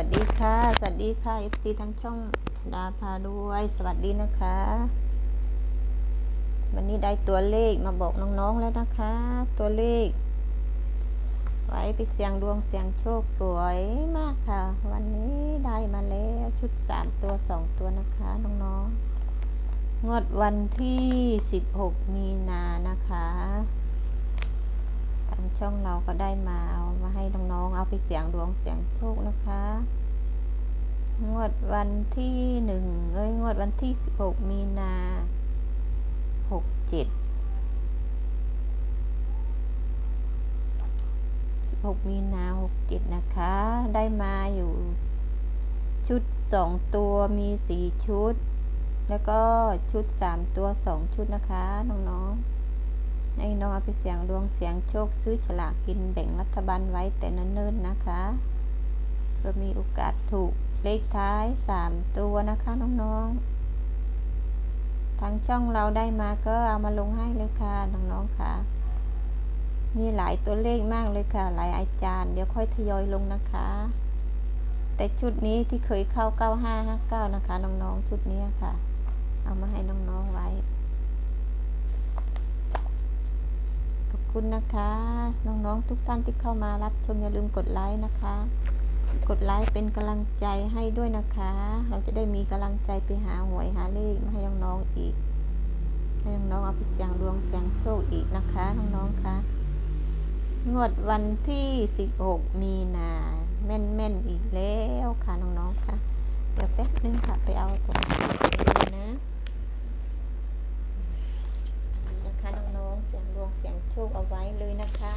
วัสดีค่ะ สวัสดีค่ะ FC ทั้งช่องดาพาด้วยสวัสดีนะคะ วันนี้ได้ตัวเลขมาบอกน้องๆแล้วนะคะ ตัวเลข ไว้ไปเสียงดวงเสียงโชคสวยมากค่ะ วันนี้ได้มาแล้วชุด3ตัว2ตัวนะคะน้องๆ งวดวันที่16มีนานะคะทางช่องเราก็ได้มาเอา มาให้น้องๆ เอาไปเสียงดวงเสียงโชคนะคะ งวดวันที่หนึ่งเอ้ยงวดวันที่16มีนา67 16มีนา67นะคะ ได้มาอยู่ชุด2ตัวมี4ชุด แล้วก็ชุด3ตัว2ชุดนะคะ น้องๆ ให้น้องเอาไปเสียงดวงเสียงโชคซื้อฉลากกินแบ่งรัฐบาลไว้แต่เนิ่นๆนะคะเพื่อมีโอกาสถูกเลขท้าย 3 ตัวนะคะน้องๆ ทางช่องเราได้มาก็เอามาลงให้เลยค่ะน้องๆค่ะ มีหลายตัวเลขมากเลยค่ะ หลายอาจารย์เดี๋ยวค่อยทยอยลงนะคะ แต่ชุดนี้ที่เคยเข้า 9559 นะคะน้องๆ ชุดนี้ค่ะ เอามาให้น้องๆไว้ ขอบ คุณนะคะ น้องๆทุกท่านที่เข้ามารับชมอย่าลืมกดไลค์นะคะ กดไลค์เป็นกำลังใจให้ด้วยนะคะ เราจะได้มีกำลังใจไปหาหวยหาเลขมาให้น้องๆอีกให้น้องๆเอาไปเสียงดวงเสียงโชคอีกนะคะน้องๆคะงวดวันที่ 16 มีนาแม่นๆอีกแล้วค่ะน้องๆค่ะเดี๋ยวแป๊บนึงค่ะไปเอาตัวนี่นะคะน้องๆเสียงดวงเสียงโชคเอาไว้เลยนะคะ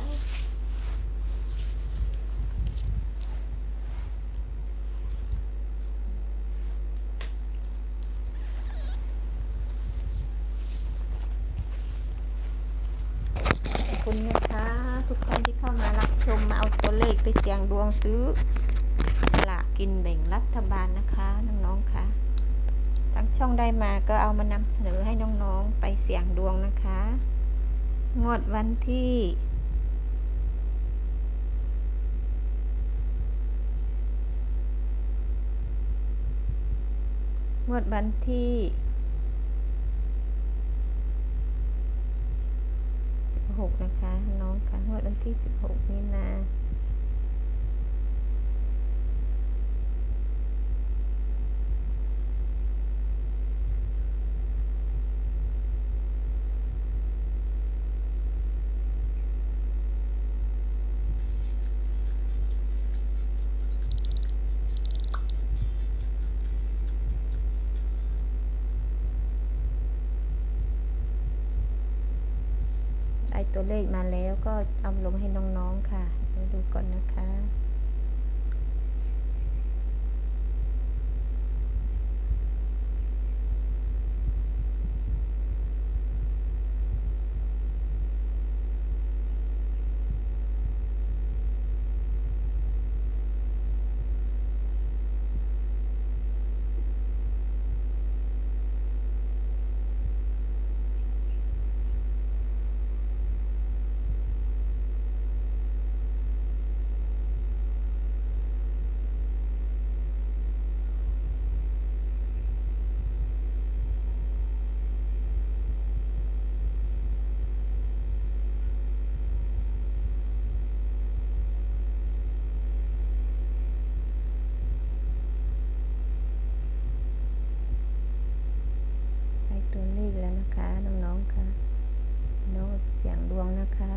ขอบ คุณนะคะ ทุกคนที่เข้ามารับชมมาเอาตัวเลขไปเสี่ยงดวงซื้อสลากกินแบ่งรัฐบาลนะคะน้องๆค่ะทั้งช่องได้มาก็เอามานำเสนอให้น้องๆไปเสี่ยงดวงนะคะ งวดวันที่งวดวันที่ 16 นะคะ น้องค่ะงวดวันที่ 16 มีนา ได้ ตัวเลขมาแล้วก็เอาลงให้น้องๆค่ะมาดูก่อนนะคะ ได้ตัวเลขแล้วนะคะ น้องๆค่ะ น้องเสียงดวงนะคะ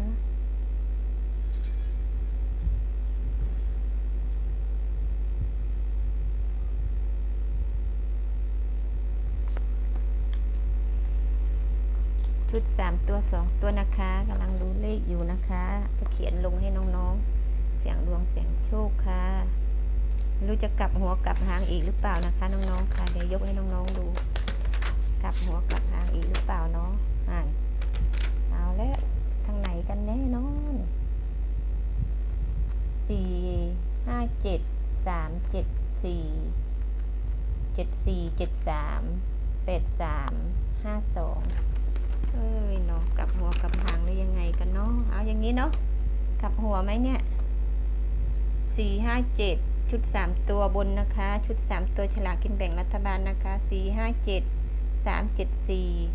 ชุด 3 ตัว 2 ตัวนะคะกำลังดูเลขอยู่นะคะ จะเขียนลงให้น้องๆ เสียงดวงเสียงโชคค่ะไม่รู้จะกลับหัวกลับหางอีกหรือเปล่านะคะ น้องๆค่ะเดี๋ยวยกให้น้องๆดู กลับหัวกลับหางอีกหรือเปล่าเนาะอ่านเอาแล้วทางไหนกันแน่นอนสี่ห้าเจ็ดสามเจ็ดสี่เจ็ดสี่เจ็ดสามแปดสามห้าสอง เอ้ยเนาะกลับหัวกลับหางหรือยังไงกันเนาะเอาอย่างนี้เนาะกลับหัวไหมเนี่ยสี่ห้าเจ็ดชุด3ตัวบนนะคะ ชุด3ตัวฉลากกินแบ่งรัฐบาลนะคะ4 5 7 3 7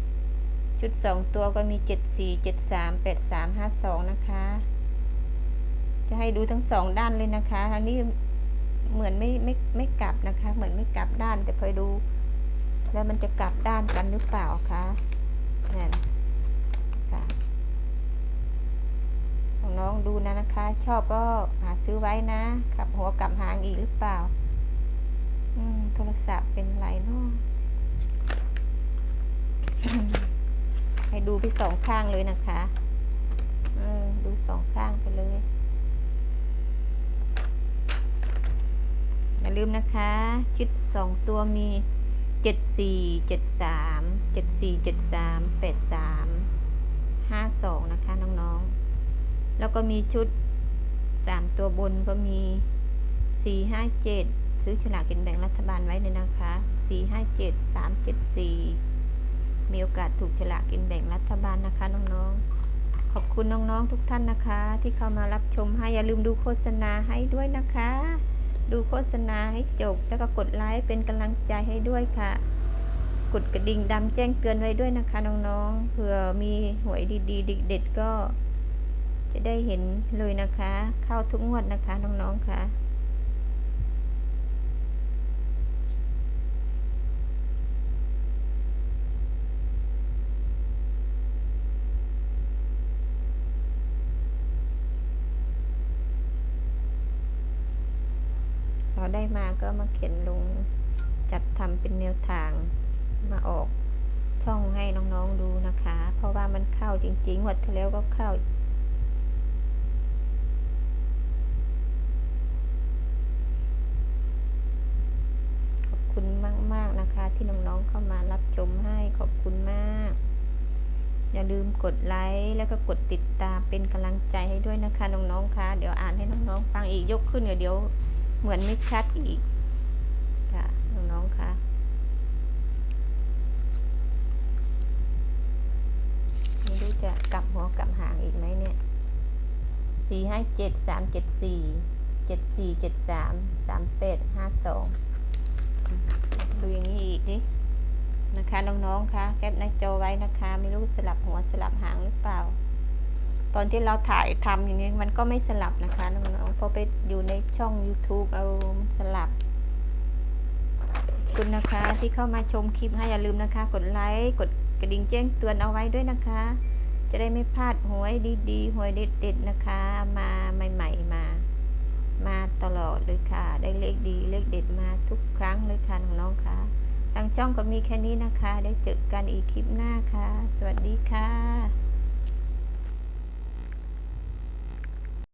4ชุด2ตัวก็มี7 4 7 3 8 3 5 2นะคะ จะให้ดูทั้งสองด้านเลยนะคะอันนี้เหมือนไม่ไม่ไม่กลับนะคะ เหมือนไม่กลับด้านแต่พอดู แล้วมันจะกลับด้านกันหรือเปล่าคะนั่นค่ะของน้องดูนะนะคะ ชอบก็หาซื้อไว้นะกลับหัวกลับหางอีกหรือเปล่า อืม โทรศัพท์เป็นไรเนาะให้ดูไปสองข้างเลยนะคะอืมดูสองข้างไปเลย อย่าลืมนะคะชุดสองตัวมีเจ็ดสี่เจ็ดสามเจ็ดสี่เจ็ดสามแปดสามห้าสองนะคะน้องๆ แล้วก็มีชุด สามตัวบนก็มีสี่ห้าเจ็ดซื้อฉลากกินแบ่งรัฐบาลไว้เลยนะคะสี่ห้าเจ็ดสามเจ็ดสี่มีโอกาสถูกฉลากกินแบ่งรัฐบาลนะคะน้องๆ ขอบคุณน้องๆทุกท่านนะคะ ที่เข้ามารับชมให้อย่าลืมดูโฆษณาให้ด้วยนะคะ ดูโฆษณาให้จบ แล้วก็กดไลค์เป็นกำลังใจให้ด้วยค่ะ กดกระดิ่งดำแจ้งเตือนไว้ด้วยนะคะน้องๆเผื่อมีหวยดีๆเด็ดๆก็ จะได้เห็นเลยนะคะ เข้าทุกงวดนะคะน้องๆค่ะเราได้มาก็มาเขียนลงจัดทำเป็นแนวทางมาออกช่องให้น้องๆดูนะคะ เพราะว่ามันเข้าจริงๆงวดที่แล้วก็เข้า ขอบคุณมากๆ นะคะ ที่น้องๆเข้ามารับชมให้ขอบคุณมาก อย่าลืมกดไลค์แล้วก็กดติดตามเป็นกำลังใจให้ด้วยนะคะน้องๆคะเดี๋ยวอ่านให้น้องๆฟังอีกยกขึ้นเดี๋ยวเดี๋ยวเหมือนไม่ชัดอีกค่ะน้องๆคะไม่รู้จะกลับหัวกลับหางอีกไหมเนี่ยสี่ห้าเจ็ดสามเจ็ดสี่เจ็ดสี่เจ็ดสามสามแปดห้าสอง ดูอย่างนี้อีกดินะคะน้องๆคะแคปหน้าจอไว้นะคะ ไม่รู้สลับหัวสลับหางหรือเปล่า ตอนที่เราถ่ายทำอย่างนี้มันก็ไม่สลับนะคะน้องๆเพราะไปอยู่ในช่อง YouTube เอาสลับขอบคุณนะคะที่เข้ามาชมคลิปให้อย่าลืมนะคะ กดไลค์กดกระดิ่งแจ้งเตือนเอาไว้ด้วยนะคะ จะได้ไม่พลาดหวยดีๆหวยเด็ดๆนะคะมา เลยค่ะ ได้เลขดีเลขเด็ดมาทุกครั้งเลยค่ะน้องๆค่ะทางช่องก็มีแค่นี้นะคะ ได้เจอกันอีกคลิปหน้าค่ะ สวัสดีค่ะ